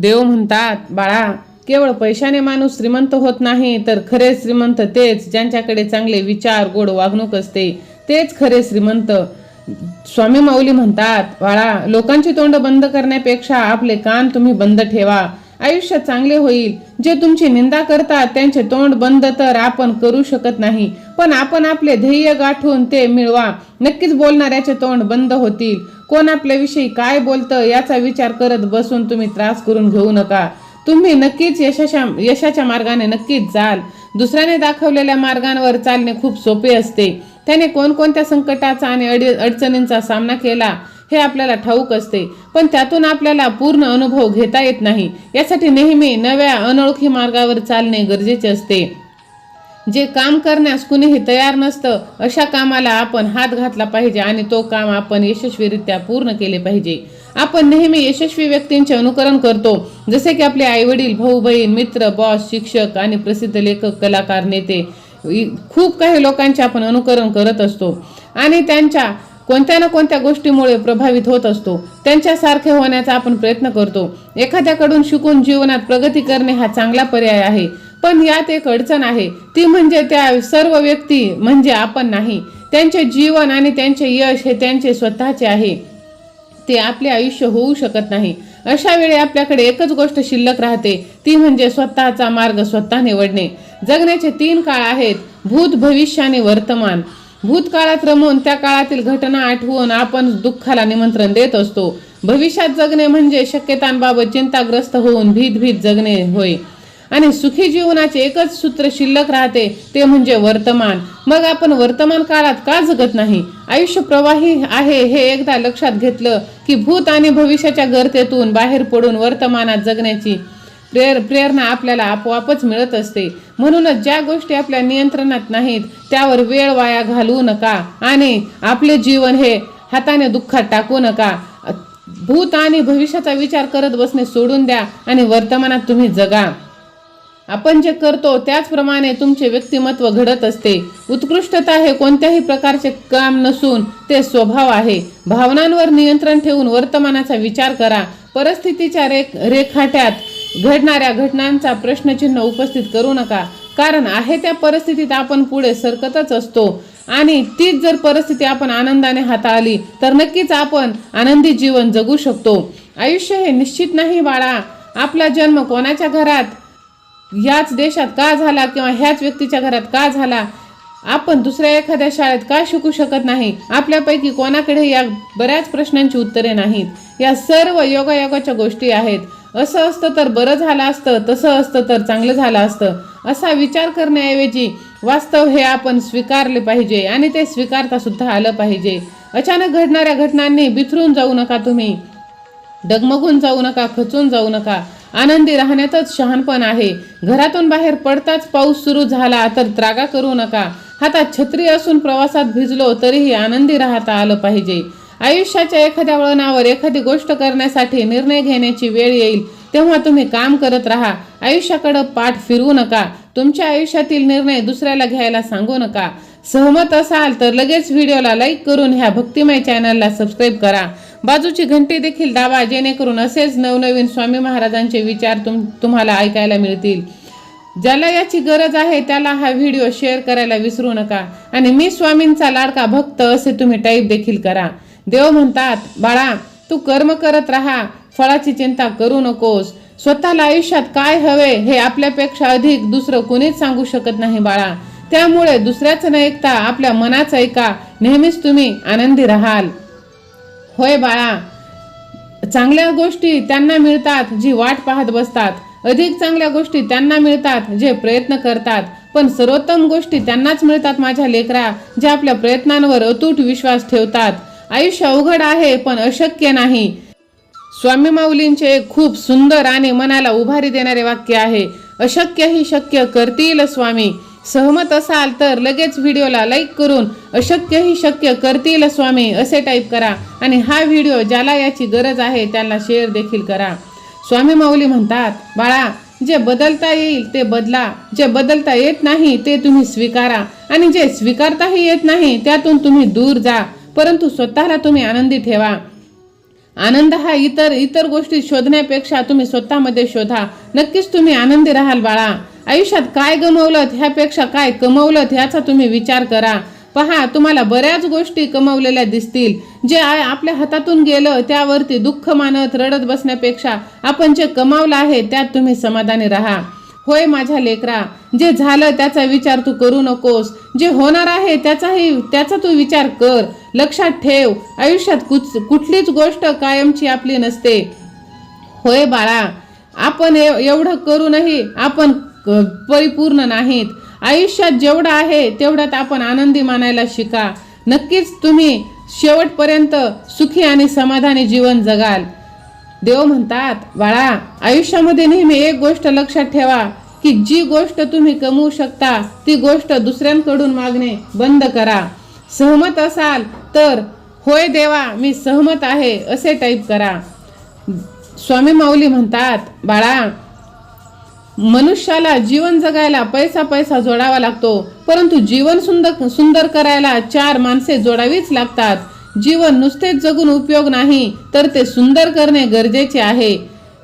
देव म्हणतात बाळा केवळ पैशाने माणूस श्रीमंत होत नाही तर खरे श्रीमंत तेच ज्यांच्याकडे चांगले विचार गोड वागणूक असते तेच खरे श्रीमंत. स्वामी माऊली म्हणतात बाळा लोकांची तोंड बंद करण्यापेक्षा आपले कान तुम्ही बंद ठेवा. आयुष्य चांगले होईल. जे तुमची निंदा करतात त्यांचे तोंड बंद तर आपण करू शकत नाही. पण आपण आपले ध्येय गाठून ते मिळवा. नक्कीच बोलणाऱ्याचे तोंड बंद होतील. कोण आपल्याविषयी काय बोलतं याचा विचार करत बसून तुम्ही त्रास करून घेऊ नका. तुम्ही नक्कीच यशाच्या यशाच्या मार्गाने नक्कीच जाल. दुसऱ्याने दाखवलेल्या मार्गांवर चालणे खूप सोपे असते. त्याने कोणकोणत्या संकटाचा आणि अडी अडचणींचा सामना केला? हे आपल्याला ठाऊक असते. पण त्यातून आपल्याला पूर्ण अनुभव घेता येत नाही. यासाठी नेहमी नव्या अनोळखी मार्गावर चालणे गरजेचे असते. जे काम करण्यास कुणीही तयार नसतं अशा कामाला आपण हात घातला पाहिजे आणि तो काम आपण यशस्वीरित्या पूर्ण केले पाहिजे. आपण नेहमी यशस्वी व्यक्तींचे अनुकरण करतो. जसे की आपले आईवडील भाऊ बहीण मित्र बॉस शिक्षक आणि प्रसिद्ध लेखक कलाकार नेते. खूप काही लोकांचे आपण अनुकरण करत असतो. आणि त्यांच्या कोणत्या ना कोणत्या गोष्टीमुळे प्रभावित होत असतो त्यांच्यासारखे होण्याचा आपण प्रयत्न करतो. एखाद्याकडून शिकून जीवनात प्रगती करणे हा चांगला पर्याय आहे पण यात एक अडचण आहे. ती म्हणजे त्या सर्व व्यक्ती म्हणजे आपण नाही. त्यांचे जीवन आणि त्यांचे यश हे त्यांचे स्वतःचे आहे. ते आपले आयुष्य होऊ शकत नाही. अशा वेळी आपल्याकडे एकच गोष्ट शिल्लक राहते ती म्हणजे स्वतःचा मार्ग स्वतः निवडणे. जगण्याचे तीन काळ आहेत भूत भविष्य आणि वर्तमान. भूतकाळात रमून त्या काळातील घटना आठवून आपण दुःखाला निमंत्रण देत असतो. भविष्यात जगणे म्हणजे शक्यतांबाबत चिंताग्रस्त होऊन भीत भीत जगणे होय. आणि सुखी जीवनाचे एकच सूत्र शिल्लक राहते ते म्हणजे वर्तमान. मग आपण वर्तमान काळात का जगत नाही? आयुष्य प्रवाही आहे हे एकदा लक्षात घेतलं की भूत आणि भविष्याच्या गर्तेतून बाहेर पडून वर्तमानात जगण्याची प्रेर प्रेरणा आपल्याला आपोआपच मिळत असते. म्हणूनच ज्या गोष्टी आपल्या नियंत्रणात नाहीत त्यावर वेळ वाया घालवू नका. आणि आपले जीवन हे हाताने दुःखात टाकू नका. भूत आणि भविष्याचा विचार करत बसणे सोडून द्या आणि वर्तमानात तुम्ही जगा. आपण जे करतो त्याचप्रमाणे तुमचे व्यक्तिमत्व घडत असते. उत्कृष्टता हे कोणत्याही प्रकारचे काम नसून ते स्वभाव आहे. भावनांवर नियंत्रण ठेवून वर्तमानाचा विचार करा. परिस्थितीच्या रेख रेखाट्यात घडणाऱ्या घटनांचा प्रश्नचिन्ह उपस्थित करू नका. कारण आहे त्या परिस्थितीत आपण पुढे सरकतच असतो. आणि तीच जर परिस्थिती आपण आनंदाने हाताळली तर नक्कीच आपण आनंदी जीवन जगू शकतो. आयुष्य हे निश्चित नाही बाळा. आपला जन्म कोणाच्या घरात? याच देशात का झाला किंवा ह्याच व्यक्तीच्या घरात का झाला? आपण दुसऱ्या एखाद्या शाळेत का शिकू शकत नाही? आपल्यापैकी कोणाकडे या बऱ्याच प्रश्नांची उत्तरे नाहीत. या सर्व योगायोगाच्या गोष्टी आहेत. असं असतं तर बरं झालं असतं तसं असतं तर चांगलं झालं असतं. असा विचार करण्याऐवजी वास्तव हे आपण स्वीकारले पाहिजे आणि ते स्वीकारता सुद्धा आलं पाहिजे. अचानक घडणाऱ्या घटनांनी बिथरून जाऊ नका तुम्ही. डगमगून जाऊ नका खचून जाऊ नका. आनंदी राहण्यातच शहाणपण आहे. घरातून बाहेर पडताच पाऊस सुरू झाला तर त्रागा करू नका. हातात छत्री असून प्रवासात भिजलो तरीही आनंदी राहता आलं पाहिजे. आयुष्याच्या एखाद्या वळणावर एखादी गोष्ट करण्यासाठी निर्णय घेण्याची वेळ येईल तेव्हा तुम्ही काम करत राहा. आयुष्याकडे पाठ फिरवू नका. तुमच्या आयुष्यातील निर्णय दुसऱ्याला घ्यायला सांगू नका. सहमत असाल तर लगेच व्हिडिओला लाईक करून ह्या भक्तिमय चॅनलला सबस्क्राईब करा. बाजूची घंटी देखील दाबा जेणेकरून असेच नवनवीन स्वामी महाराजांचे विचार तुम तुम्हाला ऐकायला मिळतील. ज्याला याची गरज आहे त्याला हा व्हिडिओ शेअर करायला विसरू नका. आणि मी स्वामींचा लाडका भक्त असे तुम्ही टाईप देखील करा. देव म्हणतात बाळा तू कर्म करत राहा फळाची चिंता करू नकोस. स्वतःला आयुष्यात काय हवे हे आपल्यापेक्षा अधिक दुसरं कोणीच सांगू शकत नाही बाळा. त्यामुळे दुसऱ्याचं न ऐकता आपल्या मनाचं ऐका. नेहमीच तुम्ही आनंदी राहाल. होय बाळा. चांगल्या गोष्टी त्यांना मिळतात जी वाट पाहत बसतात. अधिक चांगल्या गोष्टी त्यांना मिळतात जे प्रयत्न करतात. पण सर्वोत्तम गोष्टी त्यांनाच मिळतात माझ्या लेकरा जे आपल्या प्रयत्नांवर अतूट विश्वास ठेवतात. आयुष्य अवघड आहे पण अशक्य नाही. स्वामी माऊलींचे खूप सुंदर आणि मनाला उभारी देणारे वाक्य आहे. अशक्य ही शक्य करतील स्वामी. सहमत असाल तर लगेच व्हिडिओला लाईक करून अशक्य ही शक्य करतील स्वामी असे टाईप करा. आणि हा व्हिडिओ ज्याला याची गरज आहे त्यांना शेअर देखील करा. स्वामी माऊली म्हणतात बाळा जे बदलता येईल ते बदला. जे बदलता येत नाही ते तुम्ही स्वीकारा. आणि जे स्वीकारताही येत नाही त्यातून तुम्ही दूर जा. परंतु स्वतःला तुम्ही आनंदी ठेवा. आनंद हा इतर इतर गोष्टी शोधण्यापेक्षा तुम्ही स्वतःमध्ये शोधा. नक्कीच तुम्ही आनंदी राहाल बाळा. आयुष्यात काय गमवलं ह्यापेक्षा काय कमवलं ह्याचा तुम्ही विचार करा. पहा तुम्हाला बऱ्याच गोष्टी कमवलेल्या दिसतील. जे आपल्या हातातून गेलं त्यावरती दुःख मानत रडत बसण्यापेक्षा आपण जे कमावलं आहे त्यात तुम्ही समाधानी राहा. होय माझ्या लेकरा जे झालं त्याचा विचार तू करू नकोस. जे होणार आहे त्याचाही त्याचा तू विचार कर. लक्षात ठेव आयुष्यात कुच कुठलीच गोष्ट कायमची आपली नसते. होय बाळा आपण एव- एवढं करूनही आपण परिपूर्ण नाहीत. आयुष्यात जेवढं आहे तेवढ्यात आपण आनंदी मानायला शिका. नक्कीच तुम्ही शेवटपर्यंत सुखी आणि समाधानी जीवन जगाल. देव म्हणतात बाळा आयुष्यामध्ये नेहमी एक गोष्ट लक्षात ठेवा की जी गोष्ट तुम्ही कमवू शकता ती गोष्ट दुसऱ्यांकडून मागणे बंद करा. सहमत असाल तर होय देवा मी सहमत आहे असे टाईप करा. स्वामी माऊली म्हणतात बाळा मनुष्याला जीवन जगायला पैसा पैसा जोडावा लागतो परंतु जीवन सुंदर सुंदर करायला चार माणसे जोडावीच लागतात. जीवन नुसतेच जगून उपयोग नाही तर ते सुंदर करणे गरजेचे आहे.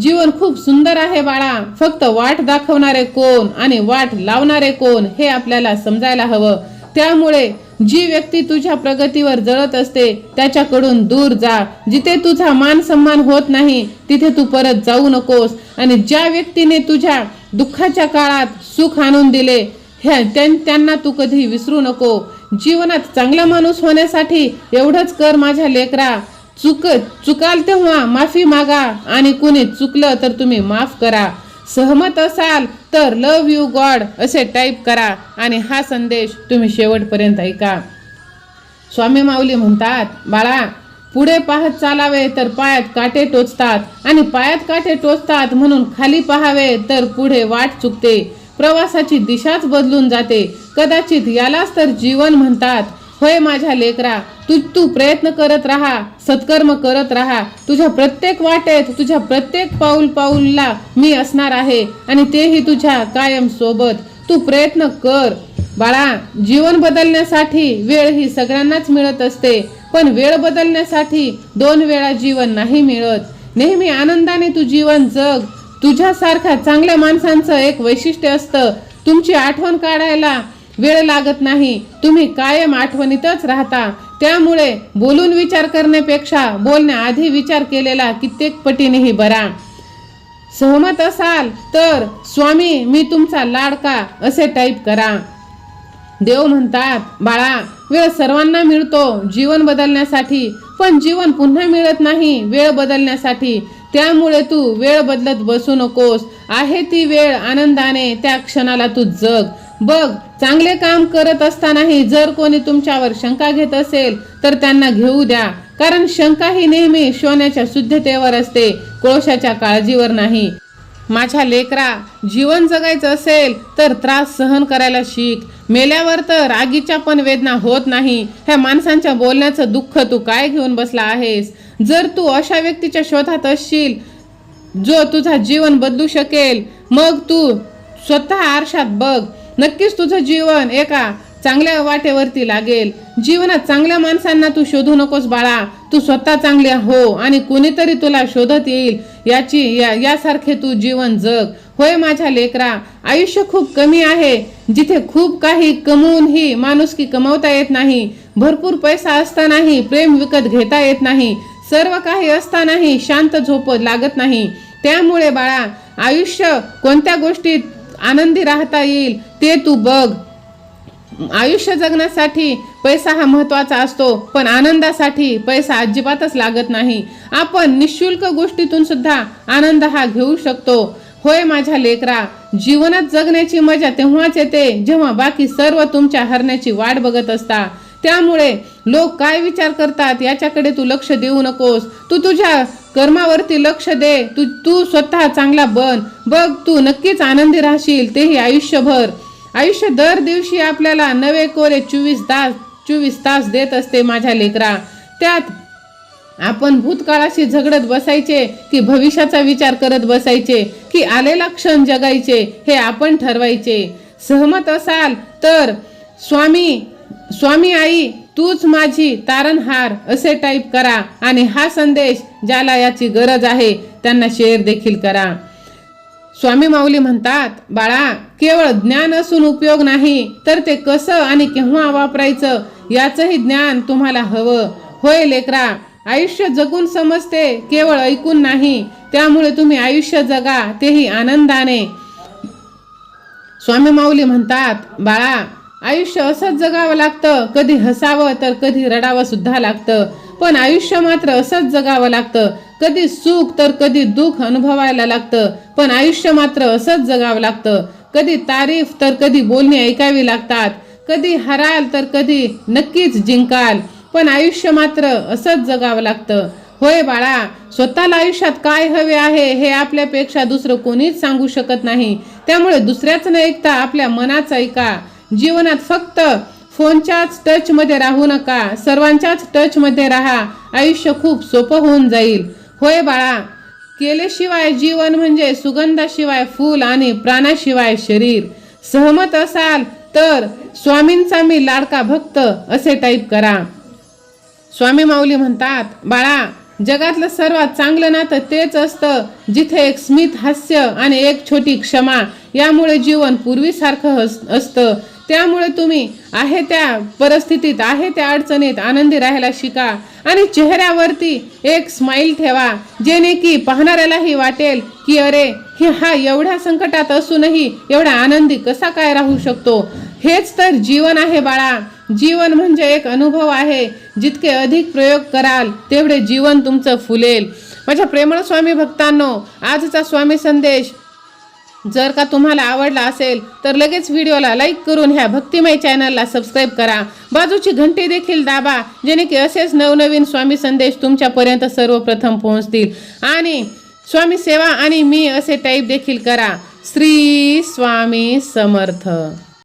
जीवन खूप सुंदर आहे बाळा फक्त वाट दाखवणारे कोण आणि वाट लावणारे कोण हे आपल्याला समजायला हवं. त्यामुळे जी व्यक्ती तुझ्या प्रगतीवर जळत असते त्याच्याकडून दूर जा. जिथे तुझा मान सन्मान होत नाही तिथे तू परत जाऊ नकोस. आणि ज्या व्यक्तीने तुझ्या दुःखाच्या काळात सुख आणून दिले ह्या त्यां- त्यांना तू कधी विसरू नको. जीवनात चांगला माणूस होण्यासाठी एवढंच कर माझ्या लेकरा. चुक चुकाल तेव्हा माफी मागा आणि कुणी चुकलं तर तुम्ही माफ करा. सहमत असाल तर लव यू गॉड असे टाईप करा आणि हा संदेश तुम्ही शेवटपर्यंत ऐका. स्वामी माऊली म्हणतात बाळा पुढे पाहत चालावे तर पायात काटे टोचतात आणि पायात काटे टोचतात म्हणून खाली पाहावे तर पुढे वाट चुकते. प्रवासाची दिशाच बदलून जाते. कदाचित यालाच तर जीवन म्हणतात. होय माझ्या लेकरा तू तू प्रयत्न करत राहा सत्कर्म करत राहा. तुझ्या प्रत्येक वाटेत तुझ्या प्रत्येक पाऊल पाऊलला मी असणार आहे आणि तेही तुझ्या कायम सोबत. तू प्रयत्न कर. बाळा जीवन बदलण्यासाठी वेळ ही सगळ्यांनाच मिळत असते पण वेळ बदलण्यासाठी दोन वेळा जीवन नाही मिळत. नेहमी आनंदाने तू जीवन जग. तुझ्यासारख्या चांगल्या माणसांचं एक वैशिष्ट्य असतं तुमची आठवण काढायला वेळ लागत नाही. तुम्ही कायम आठवणीतच राहता. त्यामुळे बोलून विचार करण्यापेक्षा बोलण्याआधी विचार केलेला कित्येक पटीनेही बरा. सहमत असाल तर स्वामी मी तुमचा लाडका असे टाईप करा. देव म्हणतात बाळा वेळ सर्वांना मिळतो जीवन बदलण्यासाठी पण जीवन पुन्हा मिळत नाही वेळ बदलण्यासाठी. त्यामुळे तू वेळ बदलत बसू नकोस. आहे ती वेळ आनंदाने त्या क्षणाला तू जग. बघ चांगले काम करत असतानाही जर कोणी तुमच्यावर शंका घेत असेल तर त्यांना घेऊ द्या. कारण शंका ही नेहमी सोन्याच्या शुद्धतेवर असते कोळशाच्या काळजीवर नाही. माझ्या लेकरा जीवन जगायचं असेल तर त्रास सहन करायला शिक. मेल्यावर तर आगीच्या पण वेदना होत नाही. ह्या माणसांच्या बोलण्याचं दुःख तू काय घेऊन बसला आहेस? जर तू अशा व्यक्तीच्या शोधात असशील जो तुझा जीवन बदलू शकेल मग तू स्वतः आरशात बघ. नक्कीच तुझं जीवन एका चांगल्या वाटेवरती लागेल. जीवनात चांगल्या माणसांना तू शोधू नकोस बाळा. तू स्वतः चांगल्या हो आणि कुणीतरी तुला शोधत येईल. याची या यासारखे तू जीवन जग. होय माझ्या लेकरा आयुष्य खूप कमी आहे. जिथे खूप काही कमवूनही माणुसकी कमवता येत नाही. भरपूर पैसा असतानाही प्रेम विकत घेता येत नाही. सर्व काही असतानाही शांत झोप लागत नाही. त्यामुळे बाळा आयुष्य कोणत्या गोष्टीत आनंदी राहता येईल? ते तू बघ. आयुष्य जगण्यासाठी पैसा हा महत्त्वाचा असतो पण आनंदासाठी पैसा अजिबातच लागत नाही. आपण निशुल्क गोष्टीतून सुद्धा आनंद हा घेऊ शकतो. होय माझ्या लेकरा जीवनात जगण्याची मजा तेव्हाच येते जेव्हा बाकी सर्व तुमच्या हरण्याची वाट बघत असता. त्यामुळे लोक काय विचार करतात याच्याकडे तू लक्ष देऊ नकोस. तू तुझ्या कर्मावरती लक्ष दे. तू तू स्वतः चांगला बन. बघ तू नक्कीच आनंदी राहशील. तेही आयुष्यभर. आयुष्य दर दिवशी आपल्याला नवे कोरे चोवीस तास चोवीस तास देत असते माझ्या लेकरा. त्यात आपण भूतकाळाशी झगडत बसायचे की भविष्याचा विचार करत बसायचे की आलेला क्षण जगायचे हे आपण ठरवायचे. सहमत असाल तर स्वामी स्वामी आई तूच माझी तारणहार असे टाईप करा आणि हा संदेश ज्याला याची गरज आहे त्यांना शेअर देखील करा. स्वामी माऊली म्हणतात बाळा केवळ ज्ञान असून उपयोग नाही तर ते कसं आणि केव्हा वापरायचं याचंही ज्ञान तुम्हाला हवं. होय लेकरा आयुष्य जगून समजते केवळ ऐकून नाही त्यामुळे तुम्ही आयुष्य जगा तेही आनंदाने. स्वामी माऊली म्हणतात बाळा आयुष्य असंच जगावं लागतं कधी हसावं तर कधी रडावं सुद्धा लागतं पण आयुष्य मात्र असंच जगावं लागतं कधी सुख तर कधी दुःख अनुभवायला लागतं पण आयुष्य मात्र असंच जगावं लागतं. कधी तारीफ तर कधी बोलणी ऐकावी लागतात कधी हराल तर कधी नक्कीच जिंकाल पण आयुष्य मात्र असंच जगावं लागतं. होय बाळा स्वतःला आयुष्यात काय हवे आहे हे आपल्यापेक्षा दुसरं कोणीच सांगू शकत नाही. त्यामुळे दुसऱ्याच न ऐकता आपल्या मनाचं ऐका. जीवनात फक्त फोनच्याच टचमध्ये राहू नका सर्वांच्याच टचमध्ये राहा. आयुष्य खूप सोपं होऊन जाईल. होय बाळा केलेशिवाय जीवन म्हणजे सुगंधाशिवाय फूल आणि प्राणाशिवाय शरीर. सहमत असाल तर स्वामींचा मी लाडका भक्त असे टाईप करा. स्वामी माऊली म्हणतात बाळा जगातलं सर्वात चांगलं नातं तेच असतं जिथे एक स्मित हास्य आणि एक छोटी क्षमा यामुळे जीवन पूर्वीसारखं हस- असतं. त्यामुळे तुम्ही आहे त्या परिस्थितीत आहे त्या अडचणीत आनंदी राहायला शिका. आणि चेहऱ्यावरती एक स्माईल ठेवा जेणे की पाहणाऱ्यालाही वाटेल की अरे हा एवढ्या संकटात असूनही एवढा आनंदी कसा काय राहू शकतो? हेच तर जीवन आहे बाळा. जीवन म्हणजे एक अनुभव आहे. जितके अधिक प्रयोग कराल तेवढे जीवन तुमचं फुलेल. माझ्या प्रेमळ स्वामी भक्तांनो आजचा स्वामी संदेश जर का तुम्हाला आवडला असेल तर लगेच व्हिडिओला लाईक करून ह्या भक्तिमय चॅनलला सबस्क्राईब करा. बाजूची घंटी देखील दाबा जेणे की असेच नवनवीन स्वामी संदेश तुमच्यापर्यंत सर्वप्रथम पोहोचतील. आणि स्वामी सेवा आणि मी असे टाईप देखील करा. श्री स्वामी समर्थ.